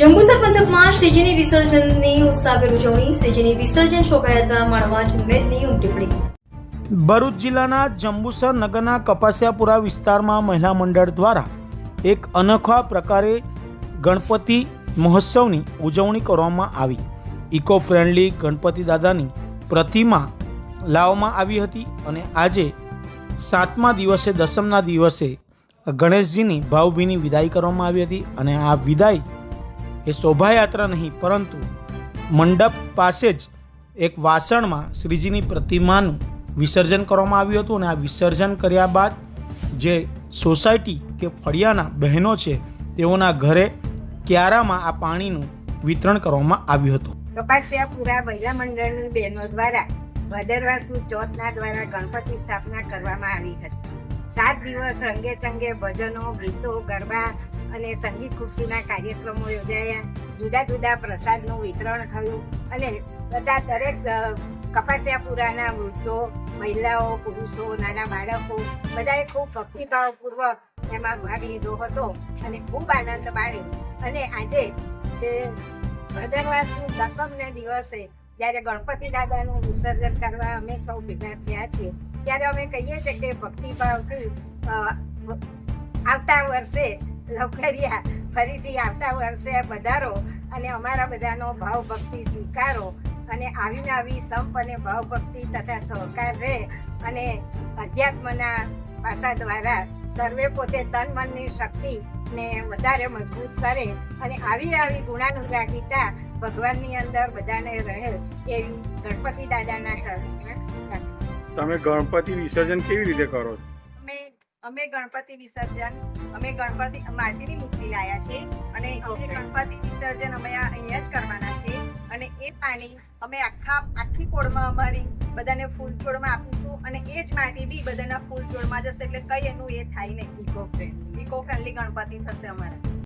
જંબુસર પંથકમાં શ્રીજીની વિસર્જનની ઉત્સાહભેર ઉજવણી, શ્રીજીની વિસર્જન શોભાયાત્રા માણવા જનમેદની ઉમટી ભરૂચ જિલ્લાના જંબુસર નગરના કપાસિયાપુરા વિસ્તારમાં મહિલા મંડળ દ્વારા એક અનોખા પ્રકારે ગણપતિ મહોત્સવની ઉજવણી કરવામાં આવી. ઇકો ફ્રેન્ડલી ગણપતિ દાદાની પ્રતિમા લાવવામાં આવી હતી અને આજે સાતમા દિવસે, દસમના દિવસે ગણેશજીની ભાવભીની વિદાય કરવામાં આવી હતી અને આ વિદાય એ શોભાયાત્રા નહીં, પરંતુ મંડપ પાસે જ એક વાસણમાં શ્રીજીની પ્રતિમાનું વિસર્જન કરવામાં આવ્યું હતું અને આ વિસર્જન કર્યા બાદ જે સોસાયટી કે ફળિયાના બહેનો છે, તેઓના ઘરે ક્યારામાં આ પાણીનું વિતરણ કરવામાં આવ્યું હતું. કપાસિયાપુરા મહિલા મંડળની બહેનો દ્વારા ભદરવાસુ ચોથના દ્વારા ગણપતિ સ્થાપના કરવામાં આવી હતી. સાત દિવસ રંગે ચંગે ભજનો, ગીતો, ગરબા અને સંગીત ખુરશીના કાર્યક્રમો યોજાયા. જુદા જુદા પ્રસાદનું વિતરણ થયું અને બધા દરેક કપાસિયાપુરાના વૃદ્ધો, મહિલાઓ, પુરુષો, નાના બાળકો બધાએ ખૂબ ભક્તિભાવપૂર્વક એમાં ભાગ લીધો હતો અને ખૂબ આનંદ માણ્યો. અને આજે જે ભદ્રવા સુદ દસમને દિવસે જ્યારે ગણપતિ દાદાનું વિસર્જન કરવા અમે સૌ ભેગા થયા છીએ, ત્યારે અમે કહીએ છીએ કે ભક્તિભાવથી આવતા વર્ષે લવકરિયા ફરીથી આવતા વર્ષે વધારો અને અમારા બધાનો ભાવભક્તિ સ્વીકારો અને આવીને આવી સંપ અને ભાવભક્તિ તથા સહકાર રહે અને અધ્યાત્મના પાસા દ્વારા સર્વે પોતે તન મનની શક્તિ ને વધારે મજબૂત કરે અને આવી આવી ગુણાનુરાગીતા ભગવાનની અંદર બધાને રહે એવી ગણપતિ દાદાના ચરણ તમે ગણપતિ વિસર્જન કેવી રીતે કરો છો? અમે ગણપતિ વિસર્જન અમે ગણપતિ માટીની મૂર્તિ લાયા છે અને અમે ગણપતિ વિસર્જન અમે આ અહીંયા જ કરવાના છે અને એ પાણી અમે આખા આખી પોળમાં અમારી બધાને ફૂલ છોડમાં આપીશું અને એ જ માટી બી બધાના ફૂલ છોડમાં જશે એટલે કઈ એનું એ થાય નહીં. Eco friendly eco friendly Ganapati થશે અમારા.